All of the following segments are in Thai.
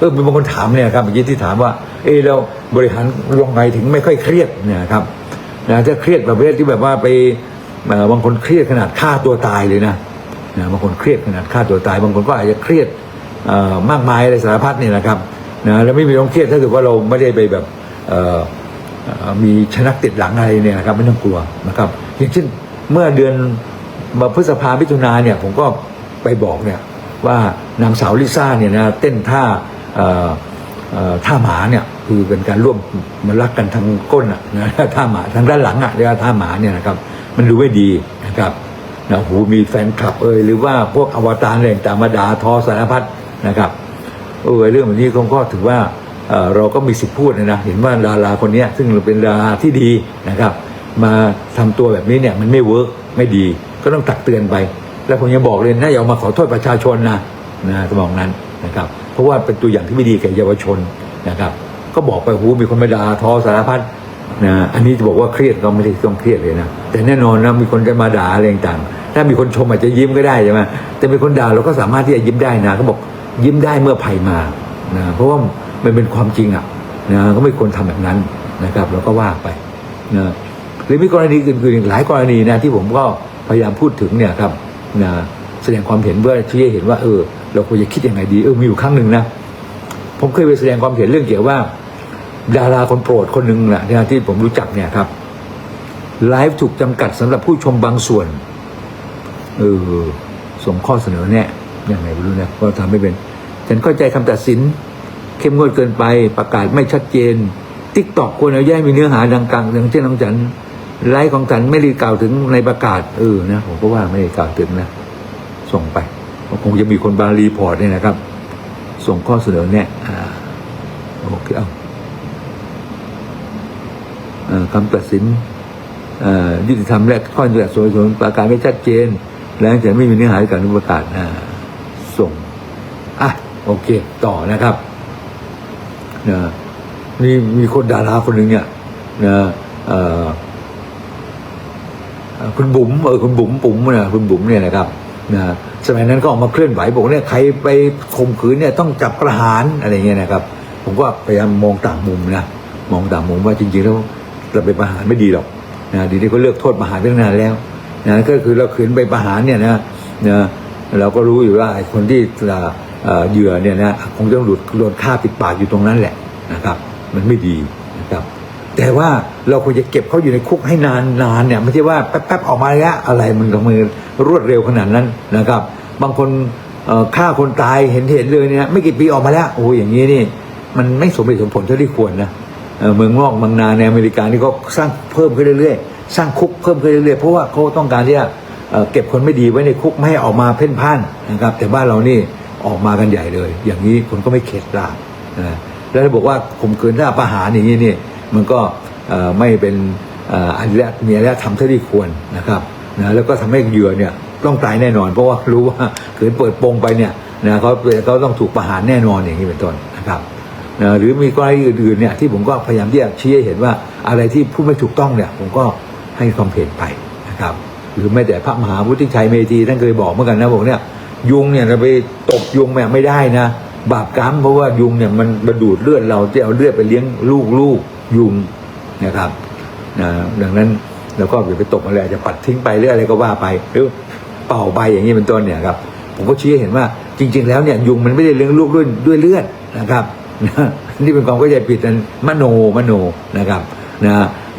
เออมีบางคนถามเนี่ยครับเมื่อกี้ที่ถามว่า เออเราบริหารยังไงถึงไม่ค่อยเครียดเนี่ยครับนะถ้าเครียดประเภทที่แบบว่าไปบางคนเครียดขนาดฆ่าตัวตายเลยนะนะบางคนเครียดขนาดฆ่าตัวตาย บางคนก็อาจจะเครียดอ่อมากมายอะไรสารพัดเนี่ยนะครับนะแล้วไม่มีต้องเครียดถ้าเกิดว่าเราไม่ได้ไปแบบอ่อเอ่อมีชนักติดหลังอะไรเนี่ยนะครับไม่ต้องกลัวนะครับ อย่างเช่นเมื่อเดือนมาพฤษภามิถุนาเนี่ยผมก็ไปบอกเนี่ยว่านางสาวลิซ่าเนี่ยนะเต้นท่า ท่าหมาเนี่ยคือเป็นการร่วมมันรักกันทางก้นอะนะท่าหมาทางด้านหลังอะเรียกว่าท่าหมาเนี่ยนะครับ มันดูไม่ดีนะครับนะหูมีแฟนคลับเอ่ยหรือว่าพวกอวตารอะไรต่างมาดาทอสารพัดนะครับเออเรื่องแบบนี้ก็ก็ถือว่าเเราก็มีสิทธิพูดนะนะเห็นว่าดาราคนนี้ซึ่งเป็นดาราที่ดีนะครับ มาทำตัวแบบนี้เนี่ยมันไม่เวิร์กไม่ดีก็ต้องตักเตือนไป แล้วผมยังบอกเลยนะอย่ามาขอโทษประชาชนนะนะสมองนั้น นะครับ เพราะว่าเป็นตัวอย่างที่ไม่ดีแก่เยาวชนนะครับ ก็บอกไปหูมีคนมาด่าทอสารพัดนะอันนี้จะบอกว่าเครียดก็ไม่ได้ต้องเครียดเลยนะแต่แน่นอนนะมีคนจะมาด่าอะไรต่างถ้ามีคนชมอาจจะยิ้มก็ได้ใช่ไหมแต่มีคนด่าเราก็สามารถที่จะยิ้มได้นะเขาบอกยิ้มได้เมื่อภัยมานะเพราะว่ามันเป็นความจริงอะนะก็ไม่ควรทำแบบนั้นนะครับเราก็ว่าไปนะหรือมีกรณีอื่นๆหลายกรณีนะที่ผมก็พยายามพูดถึงเนี่ยครับนะแสดงความเห็นเพื่อชี้ให้เห็นว่าเออ เราควรจะคิดยังไงดีเออมีอยู่ครั้งหนึ่งนะผมเคยไปแสดงความเห็นเรื่องเกี่ยวว่า ดาราคนโปรดคนหนึ่งนะที่ผมรู้จักเนี่ยครับไลฟ์ถูกจำกัดสำหรับผู้ชมบางส่วนเออส่งข้อเสนอแนะยังไงไม่รู้นะก็ทำไม่เป็นฉันเข้าใจคำตัดสิน เข้มงวดเกินไปประกาศไม่ชัดเจนทิกตอกควรเอาแย่มีเนื้อหาดังกลางอย่างเช่นของฉันไลฟ์ของฉันไม่ได้กล่าวถึงในประกาศเออนะผมก็ว่าไม่ได้กล่าวถึงนะ ส่งไป คงจะมีคนบางรีพอร์ตเนี่ยนะครับ ส่งข้อเสนอแนะอ่าโอเคเอาคำตัดสินยุติธรรมและข้อจำกัดส่วนส่วนประกาศไม่ชัดเจน แล้วจะไม่มีเนื้อหาการประกาศส่งอะโอเค ต่อนะครับนะนี่มีคนดาราคนหนึ่งเนี่ยนะคุณบุ๋มเออคุณบุ๋มปุ๋มนะคุณบุ๋มเนี่ยนะครับ นะสมัยนั้นก็ออกมาเคลื่อนไหวบอกเนี่ยใครไปข่มขืนเนี่ยต้องจับประหารอะไรเงี้ยนะครับ ผมก็พยายามมองต่างมุมนะมองต่างมุมว่าจริงๆแล้วเราไปประหารไม่ดีหรอกนะดีที่เขาเลือกโทษประหารไปตั้งนานแล้วนะก็คือเราขืนไปประหารเนี่ยนะนะเราก็รู้อยู่ว่าคนที่เหยื่อเนี่ยนะคงต้องหลุดโดนฆ่าปิดปากอยู่ตรงนั้นแหละนะครับ มันไม่ดี แต่ว่าเราควรจะเก็บเขาอยู่ในคุกให้นานนานเนี่ยไม่ใช่ว่าแป๊บๆออกมาแล้วอะไรมันก็มือรวดเร็วขนาดนั้นนะครับ บางคนฆ่าคนตายเห็นเห็นเลยเนี่ยไม่กี่ปีออกมาแล้วโอ้ยอย่างนี้นี่ มันไม่สมเหตุสมผลเท่าที่ควรนะเมืองนอกเมืองนาในอเมริกานี่ก็สร้างเพิ่มขึ้นเรื่อยๆ สร้างคุกเพิ่มขึ้นเรื่อยๆเพราะว่าเขาต้องการที่จะเก็บคนไม่ดีไว้ในคุกไม่ให้ออกมาเพ่นพ่านนะครับ แต่บ้านเรานี่ออกมากันใหญ่เลย อย่างนี้คนก็ไม่เข็ดลาบนะแล้วบอกว่าข่มขืนท่าประหารอย่างนี้นี่ มันก็ไม่เป็นอันแรกมีอันแรทำเท่าที่ควรนะครับนะแล้วก็ทำให้เหยื่อเนี่ยต้องตายแน่นอน เพราะว่ารู้ว่าขืนเปิดโปงไปเนี่ยนะเขาเขาต้องถูกประหารแน่นอนอย่างนี้เป็นต้นนะครับนะหรือมีกรณีอื่นๆเนี่ยที่ผมก็พยายามที่จะชี้ให้เห็นว่าอะไรที่พูดไม่ถูกต้องเนี่ยผมก็ให้ความเห็นไปนะครับ หรือแม้แต่พระมหาวุฒิชัยเมธีท่านเคยบอกเหมือนกันนะบอกเนี่ยยุงเนี่ยเราไปตบยุงแบบไม่ได้นะ บาปกรรมเพราะว่ายุงเนี่ยมันมาดูดเลือดเราจะเอาเลือดไปเลี้ยงลูกลูก ยุงนะครับนะดังนั้นเราก็อย่าไปตบอะไรอาจจะปัดทิ้งไปหรืออะไรก็ว่าไปหรือเป่าไปอย่างนี้เป็นต้นเนี่ยครับผมก็ชี้ให้เห็นว่าจริง ๆ แล้วเนี่ยยุงมันไม่ได้เลี้ยงลูกด้วยด้วยเลือดนะครับนี่เป็นความเข้าใจผิดนั้นมโนมโนนะครับนะ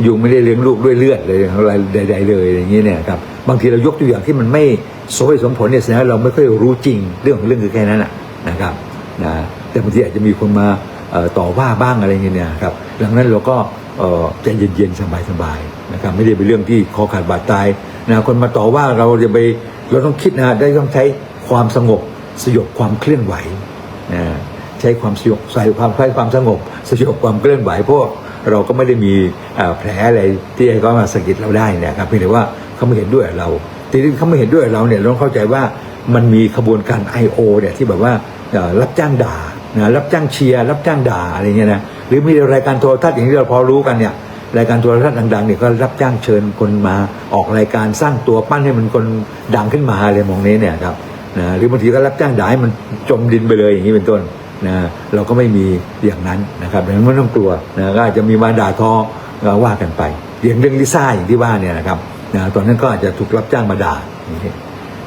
ยุงไม่ได้เลี้ยงลูกด้วยเลือดเลยอะไรใดๆเลยอย่างนี้เนี่ยครับบางทีเรายกตัวอย่างที่มันไม่สมเหตุสมผลเนี่ยแสดงว่าเราไม่ค่อยรู้จริงเรื่องของเรื่องคือแค่นั้นนะครับนะแต่บางทีอาจจะมีคนมา ต่อว่าบ้างอะไรเงี้ยนี่ยครับดังนั้นเราก็ใจเย็นๆสบายๆนะครับไม่ได้เป็นเรื่องที่คอขาดบาดตายนะคนมาต่อว่าเราจะไปเราต้องคิดนะได้ต้องใช้ความสงบสยบความเคลื่อนไหวนะใช้ความสยบใส่ความใช้ความสงบ สยบความเคลื่อนไหวเพราะเราก็ไม่ได้มีแผลอะไรที่ให้เขามาสะกิดเราได้นะครับเพียงแต่ว่าเขาไม่เห็นด้วยเราทีนี้เขาไม่เห็นด้วยเราเนี่ยเราต้องเข้าใจว่ามันมีขบวนการ I.O. เนี่ยที่แบบว่ารับจ้างด่า นะรับจ้างเชียร์รับจ้างด่าอะไรเงี้ยนะหรือมีรายการโทรทัศน์อย่างที่เราพอรู้กันเนี่ยรายการโทรทัศน์ดังๆเนี่ยก็รับจ้างเชิญคนมาออกรายการสร้างตัวปั้นให้มันคนดังขึ้นมาอะไรมองนี้เนี่ยครับนะหรือบางทีก็รับจ้างด่าให้มันจมดินไปเลยอย่างนี้เป็นต้นนะเราก็ไม่มีอย่างนั้นนะครับดังนั้นไม่ต้องกลัวนะก็อาจจะมีมาด่าทอว่ากันไปอย่างเรื่องลิซ่าอย่างที่ว่าเนี่ยนะครับนะตอนนั้นก็อาจจะถูกรับจ้างมาด่า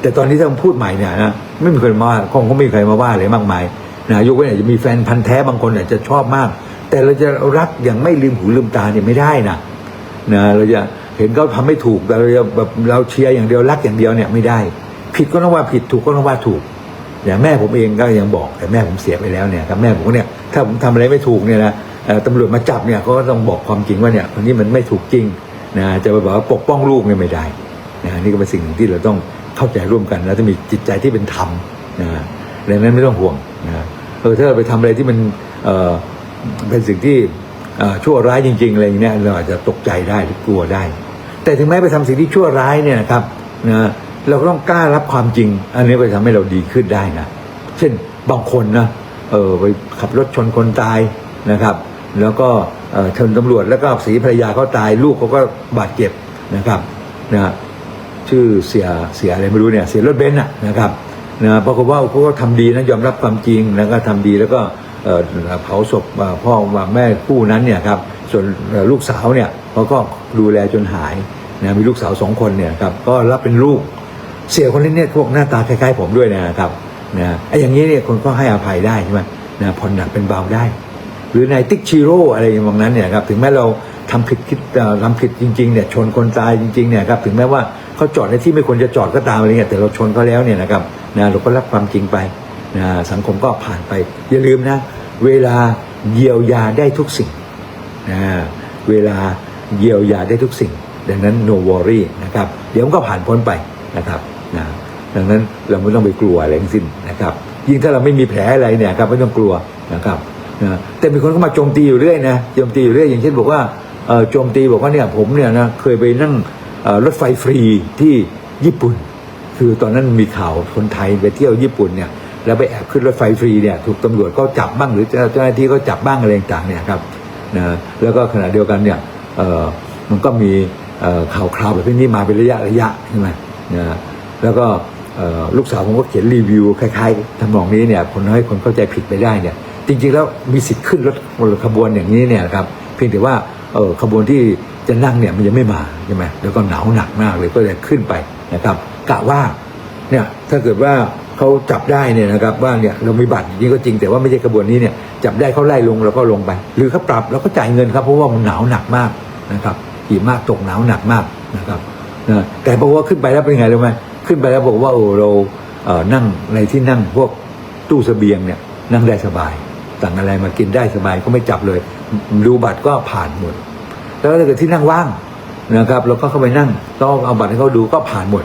แต่ตอนนี้ถ้าพูดใหม่เนี่ยนะไม่มีใครมาว่าคงก็ไม่มีใครมาว่าเลยมากมาย นะยกเว้นอาจจะมีแฟนพันธ์แท้บางคนอาจจะชอบมาก แต่เราจะรักอย่างไม่ลืมหูลืมตาเนี่ยไม่ได้นะนะเราจะเห็นเขาทำไม่ถูกแต่เราจะแบบเราเชียร์อย่างเดียวรักอย่างเดียวเนี่ยไม่ได้ ผิดก็ต้องว่าผิดถูกก็ต้องว่าถูกอย่างแม่ผมเองก็ยังบอกแต่แม่ผมเสียไปแล้วเนี่ยกับแม่ผมเนี่ยถ้าผมทำอะไรไม่ถูกเนี่ยนะตำรวจมาจับเนี่ยก็ต้องบอกความจริงว่าเนี่ยคนนี้มันไม่ถูกจริงนะจะไปบอกว่าปกป้องลูกเนี่ยไม่ได้นะนี่ก็เป็นสิ่งหนึ่งที่เราต้องเข้าใจร่วมกัน แล้วจะมีจิตใจที่เป็นธรรมนะดังนั้นไม่ต้องห่วงนะ ออถ้าเราไปทำอะไรที่มันเออเป็นสิ่งที่ชั่วร้ายจริง ๆอะไรอย่างเงี้ยเราอาจจะตกใจได้หรือกลัวได้ แต่ถึงแม้ไปทำสิ่งที่ชั่วร้ายเนี่ยนะครับนะเราก็ต้องกล้ารับความจริง อันนี้ไปทำให้เราดีขึ้นได้นะเช่นบางคนนะเออไปขับรถชนคนตายนะครับ แล้วก็เอ่อชนตำรวจแล้วก็สีภรรยาเขาตาย ลูกเขาก็บาดเจ็บนะครับนะชื่อเสียเสียอะไรไม่รู้เนี่ยเสียรถเบนซ์นะครับ นะปรากฏว่าเขาก็ทำดีนะยอมรับความจริงแล้วก็ทำดีแล้วก็เผาศพพ่อว่าแม่คู่นั้นเนี่ยครับส่วนลูกสาวเนี่ยเขาก็ดูแลจนหายนะมีลูกสาวสองคนเนี่ยครับก็รับเป็นลูกเสียคนนี้เนี่ยพวกหน้าตาคล้ายๆ ผมด้วยนะครับนะไอ้อย่างนี้เนี่ยคนก็ให้อภัยได้ใช่ไหมนะผ่อนหนักเป็นเบาได้ หรือนายติ๊กชิโร่อะไรอย่างนั้นเนี่ยครับถึงแม้เราทำผิดคิดทำผิดจริงๆเนี่ยชนคนตายจริงๆเนี่ยครับถึงแม้ว่าเขาจอดในที่ไม่ควรจะจอดก็ตามอะไรเงี้ยแต่เราชนเขาแล้วเนี่ยนะครับ นะเราก็รับความจริงไปนะสังคมก็ผ่านไป อย่าลืมนะ เวลาเยียวยาได้ทุกสิ่งนะเวลาเยียวยาได้ทุกสิ่ง ดังนั้น no worry นะครับ เดี๋ยวมันก็ผ่านพ้นไปนะครับนะดังนั้นเราไม่ต้องไปกลัวอะไรทั้งสิ้นนะครับ ยิ่งถ้าเราไม่มีแผลอะไรเนี่ยครับไม่ต้องกลัวนะครับนะแต่มีคนก็มาโจมตีอยู่เรื่อยนะโจมตีอยู่เรื่อยอย่างเช่นบอกว่าโจมตีบอกว่าเนี่ยผมเนี่ยนะเคยไปนั่งรถไฟฟรีที่ญี่ปุ่น คือตอนนั้นมีข่าวคนไทยไปเที่ยวญี่ปุ่นเนี่ยแล้วไปแอบขึ้นรถไฟฟรีเนี่ยถูกตำรวจก็จับบ้างหรือเจ้าหน้าที่ก็จับบ้างอะไรต่างเนี่ยครับนะแล้วก็ขณะเดียวกันเนี่ยมันก็มีข่าวคราวแบบนี้มาเป็นระยะระยะใช่ไหมนะแล้วก็ลูกสาวผมก็เขียนรีวิวคล้ายๆทำนองนี้เนี่ยคนให้คนเข้าใจผิดไปได้เนี่ยจริงๆแล้วมีสิทธิ์ขึ้นรถขบวนอย่างนี้เนี่ยครับเพียงแต่ว่าขบวนที่จะนั่งเนี่ยมันยังไม่มาใช่ไหมแล้วก็หนาวหนักมากเลยก็เลยขึ้นไปนะครับ กะว่าเนี่ยถ้าเกิดว่าเขาจับได้เนี่ยนะครับว่าเนี่ยเรามีบัตรจริงก็จริงแต่ว่าไม่ใช่กระบวนนี้เนี่ยจับได้เขาไล่ลงเราก็ลงไป หรือเขาปรับเราก็จ่ายเงินครับเพราะว่ามันหนาวหนักมากนะครับหิมะตกหนาวหนักมากนะครับนะแต่บอกว่าขึ้นไปแล้วเป็นไงรู้ไหมขึ้นไปแล้วบอกว่าโอ้เราเอ่อนั่งในที่นั่งพวกตู้เสบียงเนี่ยนั่งได้สบายสั่งอะไรมากินได้สบายก็ไม่จับเลยดูบัตรก็ผ่านหมด แล้วถ้าเกิดที่นั่งว่างนะครับเราก็เข้าไปนั่งต้องเอาบัตรให้เขาดูก็ผ่านหมด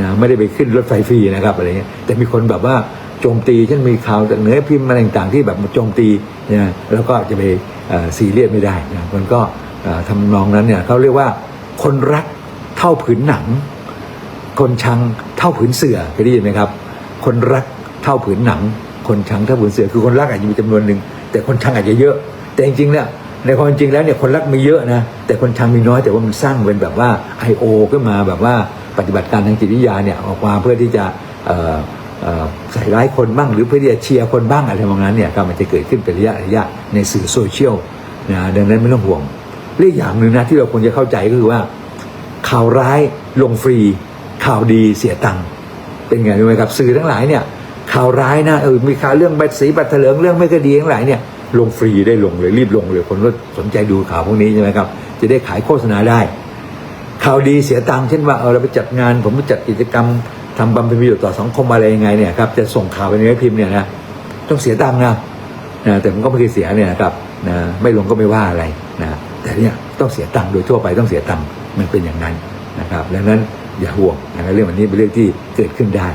นะไม่ได้ไปขึ้นรถไฟฟรีนะครับอะไรเงี้ยแต่มีคนแบบว่าโจมตีเช่นมีข่าวจากเนือพิมพ์อะไรต่างๆที่แบบโจมตีนะแล้วก็จะไปซีเรียสไม่ได้นะมันก็เอ่อทำนองนั้นเนี่ยเขาเรียกว่าคนรักเท่าผืนหนัง คนชังเท่าผืนเสือเคยได้ยินไหมครับ คนรักเท่าผืนหนัง คนชังเท่าผืนเสือคือคนรักอาจจะมีจำนวนหนึ่งแต่คนชังอาจจะเยอะ แต่จริงๆเนี่ยในความจริงแล้วเนี่ยคนรักมีเยอะนะแต่คนชังมีน้อยแต่ว่ามันสร้างเป็นแบบว่า I.O. ขึ้นมาแบบว่า ปฏิบัติการทางจิตวิทยาเนี่ยออกมาเพื่อที่จะใส่ร้ายคนบ้างหรือเพื่อที่จะเชียร์คนบ้างอะไรประมาณนั้นเนี่ยก็มันจะเกิดขึ้นเป็นระยะระยะในสื่อโซเชียลนะดังนั้นไม่ต้องห่วงเรื่องอย่างหนึ่งนะที่เราควรจะเข้าใจก็คือว่า ข่าวร้ายลงฟรี ข่าวดีเสียตังค์เป็นไงรู้ไหมครับสื่อทั้งหลายเนี่ยข่าวร้ายนะเออมีข่าวเรื่องบัตรสีบัตรเถลิงเรื่องไม่คดีทั้งหลายเนี่ยลงฟรีได้ลงเลยรีบลงเลยคนก็สนใจดูข่าวพวกนี้ใช่ไหมครับจะได้ขายโฆษณาได้ ข่าวดีเสียตังค์เช่นว่าเออเราไปจัดงาน ผมไปจัดกิจกรรมทำบำเพ็ญประโยชน์ต่อสังคมอะไรยังไงเนี่ยครับจะส่งข่าวไปในหนังสือพิมพ์เนี่ยนะต้องเสียตังค์นะนะแต่มันก็ไม่เคยเสียเนี่ยครับนะไม่ลงก็ไม่ว่าอะไรนะแต่เนี่ยต้องเสียตังค์โดยทั่วไปต้องเสียตังค์มันเป็นอย่างนั้นนะครับดังนั้นอย่าห่วงนะเรื่องวันนี้เป็นเรื่องที่เกิดขึ้นได้